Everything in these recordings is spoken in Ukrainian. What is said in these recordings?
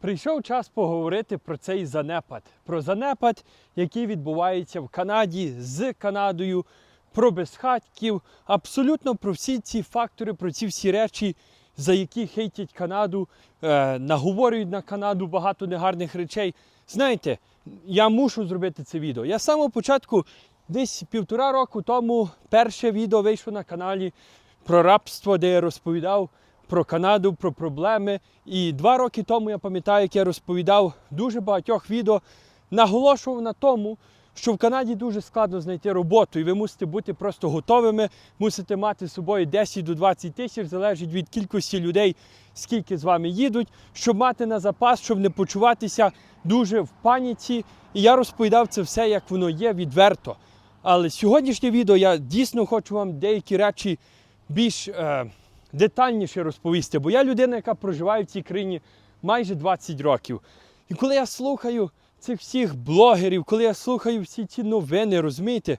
Прийшов час поговорити про цей занепад. Про занепад, який відбувається в Канаді з Канадою, про безхатьків, абсолютно про всі ці фактори, про ці всі речі, за які хейтять Канаду, е, наговорюють на Канаду багато негарних речей. Знаєте, я мушу зробити це відео. Я з самого початку, десь півтора року тому, перше відео вийшло на каналі про рабство, де я розповідав про Канаду, про проблеми. І два роки тому я пам'ятаю, як я розповідав дуже багатьох відео, наголошував на тому, що в Канаді дуже складно знайти роботу, і ви мусите бути просто готовими, мусите мати з собою 10 до 20 тисяч, залежить від кількості людей, скільки з вами їдуть, щоб мати на запас, щоб не почуватися дуже в паніці. І я розповідав це все, як воно є, відверто. Але сьогоднішнє відео я дійсно хочу вам деякі речі більш е, детальніше розповісти, бо я людина, яка проживає в цій країні майже 20 років. І коли я слухаю цих всіх блогерів, коли я слухаю всі ці новини, розумієте,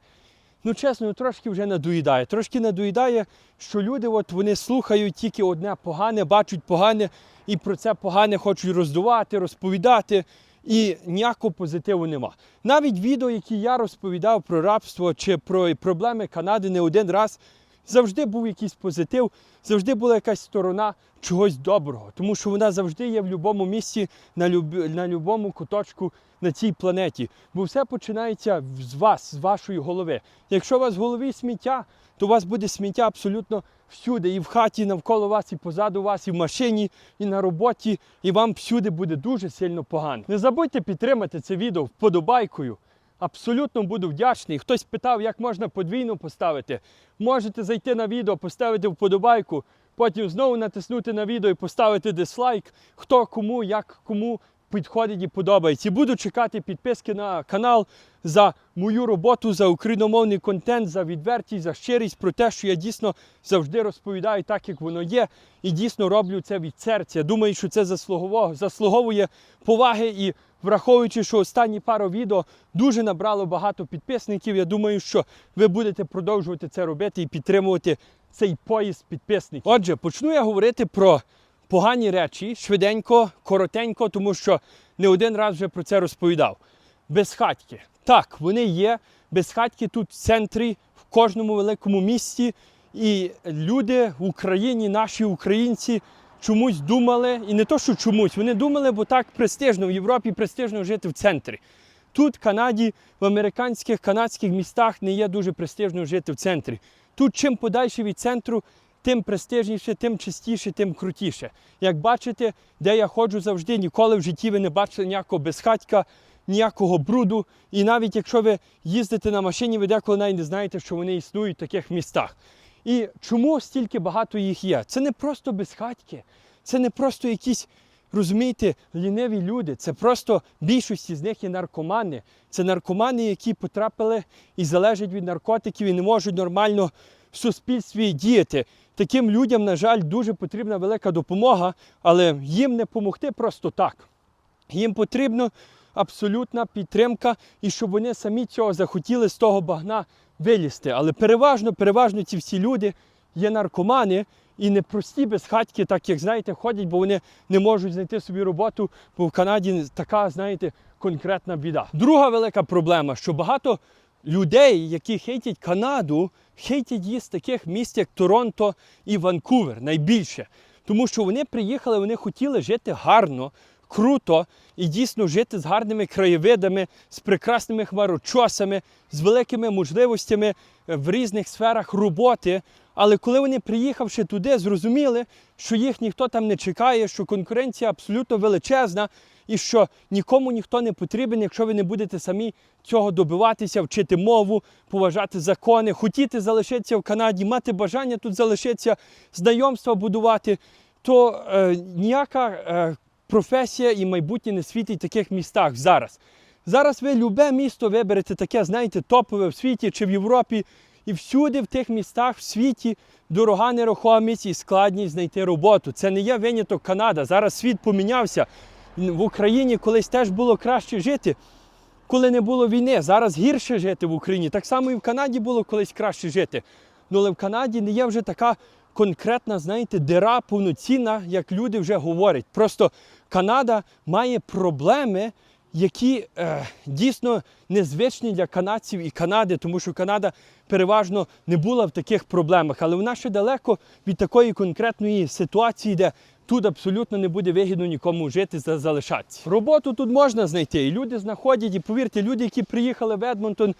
ну чесно, трошки вже надоїдає. Трошки надоїдає, що люди от вони слухають тільки одне погане, бачать погане і про це погане хочуть роздувати, розповідати. І ніякого позитиву нема. Навіть відео, які я розповідав про рабство чи про проблеми Канади не один раз, завжди був якийсь позитив, завжди була якась сторона чогось доброго, тому що вона завжди є в будь-якому місці, на будь-якому куточку на цій планеті. Бо все починається з вас, з вашої голови. Якщо у вас в голові сміття, то у вас буде сміття абсолютно всюди, і в хаті, і навколо вас, і позаду вас, і в машині, і на роботі, і вам всюди буде дуже сильно погано. Не забудьте підтримати це відео вподобайкою. Абсолютно буду вдячний. Хтось питав, як можна подвійно поставити. Можете зайти на відео, поставити вподобайку, потім знову натиснути на відео і поставити дизлайк. Хто кому, як кому підходить і подобається. Буду чекати підписки на канал за мою роботу, за україномовний контент, за відвертість, за щирість про те, що я дійсно завжди розповідаю так, як воно є, і дійсно роблю це від серця. Думаю, що це заслуговує поваги і враховуючи, що останні пару відео дуже набрало багато підписників. Я думаю, що ви будете продовжувати це робити і підтримувати цей поїзд підписників. Отже, почну я говорити про погані речі швиденько, коротенько, тому що не один раз вже про це розповідав. Безхатьки. Так, вони є. Безхатьки тут в центрі, в кожному великому місті. І люди в Україні, наші українці, чомусь думали, і не то, що чомусь, вони думали, бо так престижно в Європі престижно жити в центрі. Тут, в Канаді, в американських канадських містах не є дуже престижно жити в центрі. Тут чим подальше від центру, тим престижніше, тим чистіше, тим крутіше. Як бачите, де я ходжу завжди, ніколи в житті ви не бачили ніякого безхатька, ніякого бруду. І навіть якщо ви їздите на машині, ви деколи навіть не знаєте, що вони існують в таких містах. І чому стільки багато їх є? Це не просто безхатьки, це не просто якісь, розумієте, ліниві люди. Це просто більшості з них є наркомани. Це наркомани, які потрапили і залежать від наркотиків і не можуть нормально в суспільстві діяти. Таким людям, на жаль, дуже потрібна велика допомога, але їм не допомогти просто так. Їм потрібна абсолютна підтримка, і щоб вони самі цього захотіли з того багна вилізти. Але переважно, переважно ці всі люди є наркомани і не прості безхатьки, так як знаєте, ходять, бо вони не можуть знайти собі роботу, бо в Канаді така, знаєте, конкретна біда. Друга велика проблема, що багато людей, які хейтять Канаду, хейтять її з таких міст, як Торонто і Ванкувер, найбільше. Тому що вони приїхали, вони хотіли жити гарно, круто і дійсно жити з гарними краєвидами, з прекрасними хмарочосами, з великими можливостями е, в різних сферах роботи. Але коли вони, приїхавши туди, зрозуміли, що їх ніхто там не чекає, що конкуренція абсолютно величезна, і що нікому ніхто не потрібен, якщо ви не будете самі цього добиватися, вчити мову, поважати закони, хотіти залишитися в Канаді, мати бажання тут залишитися, знайомства будувати, то е, ніяка е, професія і майбутнє не світить в таких містах зараз. Зараз ви любе місто виберете таке, знаєте, топове в світі чи в Європі. І всюди в тих містах в світі дорога нерухомість і складність знайти роботу. Це не є виняток Канада. Зараз світ помінявся. В Україні колись теж було краще жити, коли не було війни. Зараз гірше жити в Україні. Так само і в Канаді було колись краще жити. Ну, але в Канаді не є вже така конкретна, знаєте, дира повноцінна, як люди вже говорять. Просто Канада має проблеми, які е, дійсно незвичні для канадців і Канади, тому що Канада переважно не була в таких проблемах. Але вона ще далеко від такої конкретної ситуації, де тут абсолютно не буде вигідно нікому жити та залишатися. Роботу тут можна знайти. І люди знаходять, і повірте, люди, які приїхали в Едмонтон,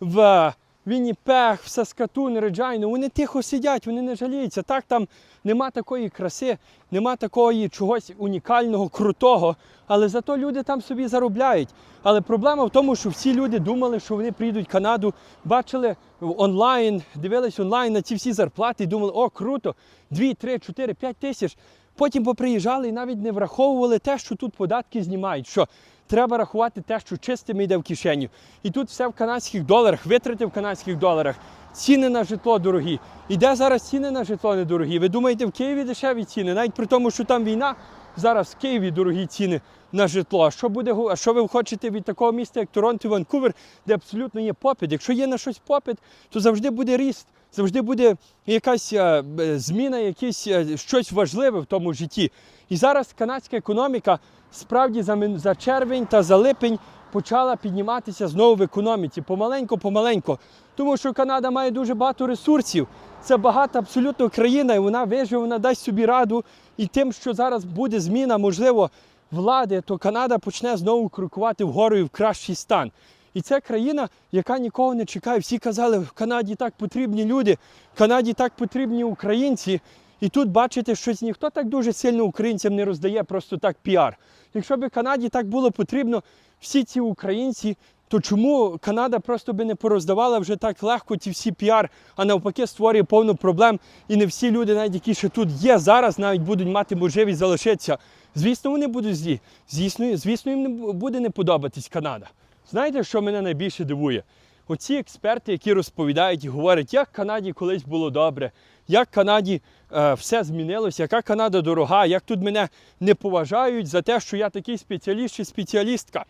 в Вінніпег, в Саскатун, Реджайну, вони тихо сидять, вони не жаліються. Так, там нема такої краси, нема такої чогось унікального, крутого, але зато люди там собі заробляють. Але проблема в тому, що всі люди думали, що вони приїдуть в Канаду, бачили онлайн, дивились онлайн на ці всі зарплати і думали, о, круто, 2, 3, 4, 5 тисяч. Потім поприїжджали і навіть не враховували те, що тут податки знімають. Що треба рахувати те, що чистими йде в кишеню. І тут все в канадських доларах, витрати в канадських доларах, ціни на житло дорогі. І де зараз ціни на житло недорогі? Ви думаєте, в Києві дешеві ціни, навіть при тому, що там війна, зараз в Києві дорогі ціни на житло. А що буде а що ви хочете від такого міста, як Торонто і Ванкувер, де абсолютно є попит? Якщо є на щось попит, то завжди буде ріст. Завжди буде якась е, зміна, якесь е, щось важливе в тому житті. І зараз канадська економіка справді за, червень та за липень почала підніматися знову в економіці, помаленько, помаленько. Тому що Канада має дуже багато ресурсів. Це багата абсолютно країна, і вона виживе, вона дасть собі раду. І тим, що зараз буде зміна, можливо, влади, то Канада почне знову крокувати вгору і в кращий стан. І це країна, яка нікого не чекає. Всі казали, в Канаді так потрібні люди, в Канаді так потрібні українці. І тут бачите, що ніхто так дуже сильно українцям не роздає просто так піар. Якщо б Канаді так було потрібно, всі ці українці, то чому Канада просто би не пороздавала вже так легко ті всі піар, а навпаки створює повну проблем. І не всі люди, навіть які ще тут є зараз, навіть будуть мати можливість залишитися. Звісно, вони будуть злі. Звісно, звісно, їм не буде не подобатись Канада. Знаєте, що мене найбільше дивує? Оці експерти, які розповідають і говорять, як Канаді колись було добре, як Канаді е, все змінилося, яка Канада дорога, як тут мене не поважають за те, що я такий спеціаліст чи спеціалістка.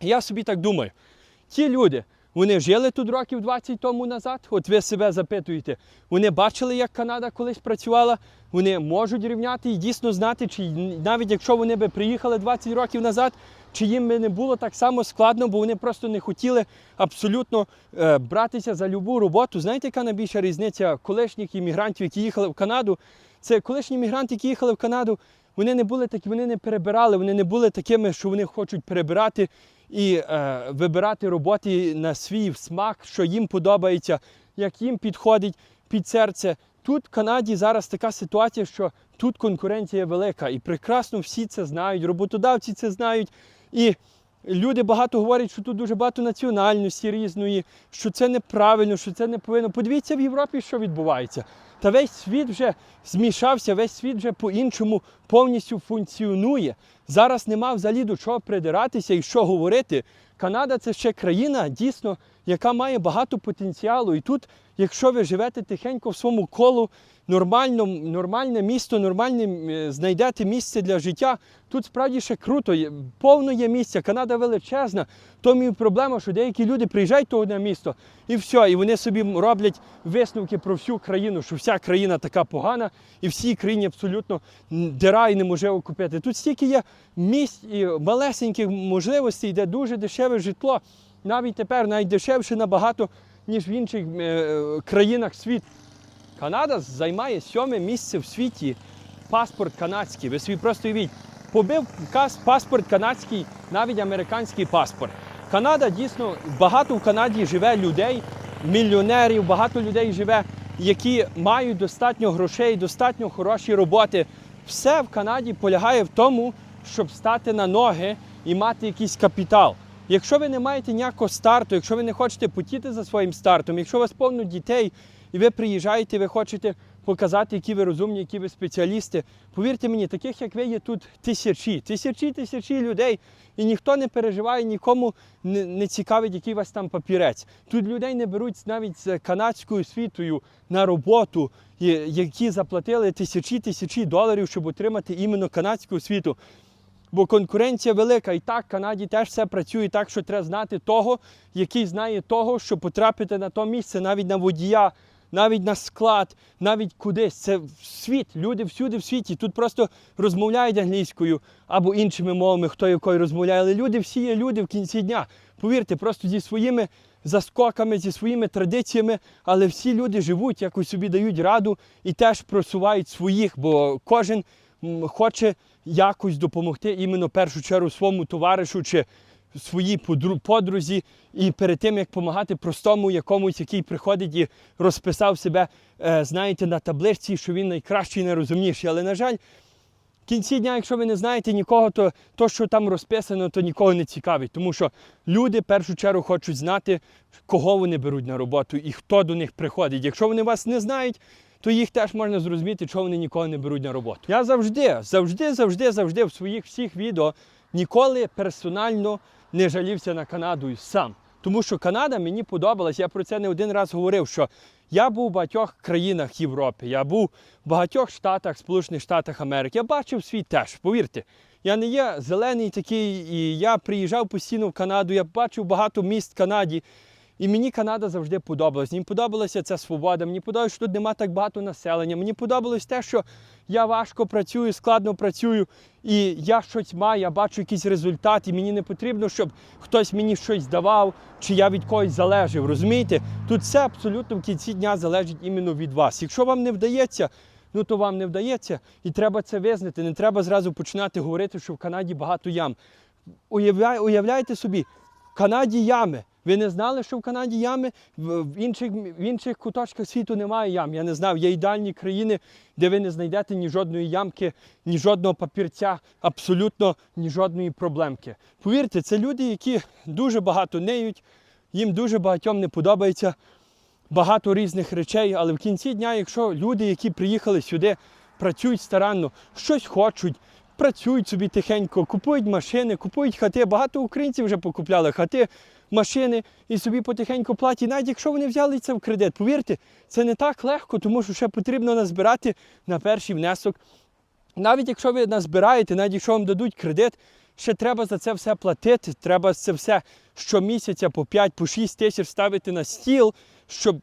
Я собі так думаю, ті люди, вони жили тут років 20 тому назад. От ви себе запитуєте, вони бачили, як Канада колись працювала, вони можуть рівняти і дійсно знати, чи навіть якщо вони би приїхали 20 років назад, чи їм би не було так само складно, бо вони просто не хотіли абсолютно е, братися за любу роботу. Знаєте, яка найбільша різниця колишніх іммігрантів, які їхали в Канаду? Це колишні іммігранти, які їхали в Канаду, вони не були такі, вони не перебирали, вони не були такими, що вони хочуть перебирати і е, вибирати роботи на свій смак, що їм подобається, як їм підходить під серце. Тут в Канаді зараз така ситуація, що тут конкуренція велика, і прекрасно всі це знають, роботодавці це знають. І люди багато говорять, що тут дуже багато національності різної, що це неправильно, що це не повинно. Подивіться в Європі, що відбувається. Та весь світ вже змішався, весь світ вже по-іншому повністю функціонує. Зараз нема взагалі до чого придиратися і що говорити. Канада це ще країна, дійсно, яка має багато потенціалу. І тут, якщо ви живете тихенько в своєму колу, нормально, нормальне місто, нормальне е, знайдете місце для життя, тут справді ще круто, повно є місця. Канада величезна. Тому і проблема, що деякі люди приїжджають в одне місто і все, і вони собі роблять висновки про всю країну, що вся країна така погана, і всій країні абсолютно дира і неможливо купити. Тут стільки є місць і малесеньких можливостей, де дуже дешеве житло. Навіть тепер навіть дешевше набагато, ніж в інших е, країнах світу. Канада займає сьоме місце в світі. Паспорт канадський. Ви собі просто уявіть, побив паспорт канадський, навіть американський паспорт. Канада дійсно багато в Канаді живе людей, мільйонерів, багато людей живе, які мають достатньо грошей, достатньо хороші роботи. Все в Канаді полягає в тому, щоб стати на ноги і мати якийсь капітал. Якщо ви не маєте ніякого старту, якщо ви не хочете потіти за своїм стартом, якщо у вас повно дітей, і ви приїжджаєте, ви хочете показати, які ви розумні, які ви спеціалісти. Повірте мені, таких як ви є тут тисячі, тисячі, тисячі людей, і ніхто не переживає, нікому не, не цікавить, який у вас там папірець. Тут людей не беруть навіть з канадською освітою на роботу, які заплатили тисячі тисячі доларів, щоб отримати іменно канадську освіту. Бо конкуренція велика, і так в Канаді теж все працює так, що треба знати того, який знає того, щоб потрапити на то місце, навіть на водія, навіть на склад, навіть кудись. Це світ. Люди всюди в світі. Тут просто розмовляють англійською або іншими мовами, хто якою розмовляє. Але люди всі є люди в кінці дня. Повірте, просто зі своїми заскоками, зі своїми традиціями, але всі люди живуть, якось собі дають раду і теж просувають своїх, бо кожен хоче якось допомогти іменно першу чергу своєму товаришу чи своїй подрузі, і перед тим як допомагати простому якомусь, який приходить і розписав себе, е, знаєте, на табличці, що він найкращий, найрозумніший. Але, на жаль, в кінці дня, якщо ви не знаєте нікого, то то, що там розписано, то нікого не цікавить. Тому що люди в першу чергу хочуть знати, кого вони беруть на роботу і хто до них приходить. Якщо вони вас не знають, то їх теж можна зрозуміти, чого вони нікого не беруть на роботу. Я завжди, завжди, завжди, завжди в своїх всіх відео ніколи персонально не жалівся на Канаду сам. Тому що Канада мені подобалась. Я про це не один раз говорив, що я був у багатьох країнах Європи, я був в багатьох штатах, Сполучених Штатах Америки. Я бачив світ теж, повірте. Я не є зелений такий, і я приїжджав постійно в Канаду, я бачив багато міст в Канаді. І мені Канада завжди подобалась. Мені подобалася ця свобода, мені подобалося, що тут нема так багато населення. Мені подобалось те, що я важко працюю, складно працюю, і я щось маю, я бачу якийсь результат, і мені не потрібно, щоб хтось мені щось давав, чи я від когось залежав. Розумієте? Тут все абсолютно в кінці дня залежить іменно від вас. Якщо вам не вдається, ну то вам не вдається, і треба це визнати. Не треба зразу починати говорити, що в Канаді багато ям. Уявляй, уявляйте собі, в Канаді ями. Ви не знали, що в Канаді ями? В, інших, в інших куточках світу немає ям. Я не знав. Є ідеальні країни, де ви не знайдете ні жодної ямки, ні жодного папірця, абсолютно ні жодної проблемки. Повірте, це люди, які дуже багато неють, їм дуже багатьом не подобається багато різних речей, але в кінці дня, якщо люди, які приїхали сюди, працюють старанно, щось хочуть, працюють собі тихенько, купують машини, купують хати. Багато українців вже покупляли хати, машини і собі потихеньку платять. Навіть якщо вони взяли це в кредит, повірте, це не так легко, тому що ще потрібно назбирати на перший внесок. Навіть якщо ви назбираєте, навіть якщо вам дадуть кредит, ще треба за це все платити. Треба це все щомісяця по 5 по 6 тисяч ставити на стіл, щоб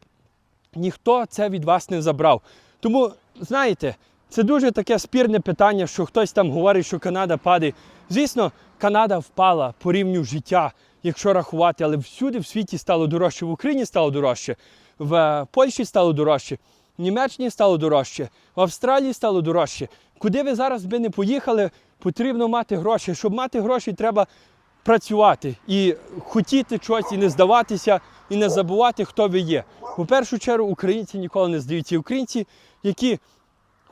ніхто це від вас не забрав. Тому, знаєте, це дуже таке спірне питання, що хтось там говорить, що Канада падає. Звісно, Канада впала по рівню життя, якщо рахувати, але всюди в світі стало дорожче. В Україні стало дорожче, в е, Польщі стало дорожче, в Німеччині стало дорожче, в Австралії стало дорожче. Куди ви зараз би не поїхали, потрібно мати гроші. Щоб мати гроші, треба працювати і хотіти щось, і не здаватися, і не забувати, хто ви є. У першу чергу українці ніколи не здаються. Українці, які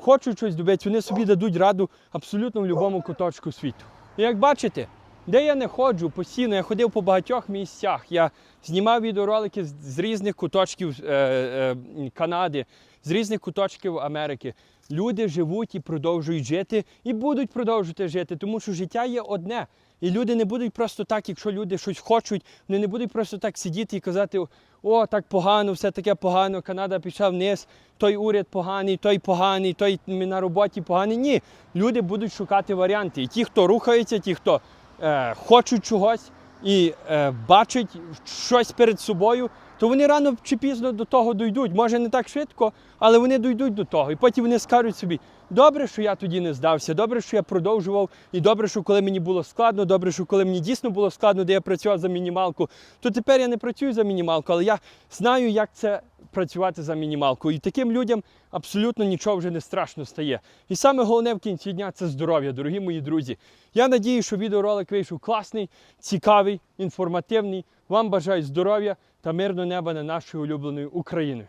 хочуть щось добити, вони собі дадуть раду абсолютно в будь-якому куточку світу. І як бачите, де я не ходжу постійно, я ходив по багатьох місцях. Я знімав відеоролики з, різних куточків е, е, Канади, з різних куточків Америки. Люди живуть і продовжують жити, і будуть продовжувати жити, тому що життя є одне. І люди не будуть просто так, якщо люди щось хочуть, вони не будуть просто так сидіти і казати, о, так погано, все таке погано, Канада пішла вниз, той уряд поганий, той поганий, той на роботі поганий. Ні, люди будуть шукати варіанти. І ті, хто рухається, ті, хто е, хочуть чогось і е, бачать щось перед собою, то вони рано чи пізно до того дійдуть. Може не так швидко, але вони дійдуть до того. І потім вони скажуть собі, добре, що я тоді не здався, добре, що я продовжував, і добре, що коли мені було складно, добре, що коли мені дійсно було складно, де я працював за мінімалку, то тепер я не працюю за мінімалку, але я знаю, як це працювати за мінімалку. І таким людям абсолютно нічого вже не страшно стає. І саме головне в кінці дня це здоров'я, дорогі мої друзі. Я надію, що відеоролик вийшов класний, цікавий, інформативний. Вам бажаю здоров'я та мирного неба над нашою улюбленою Україною.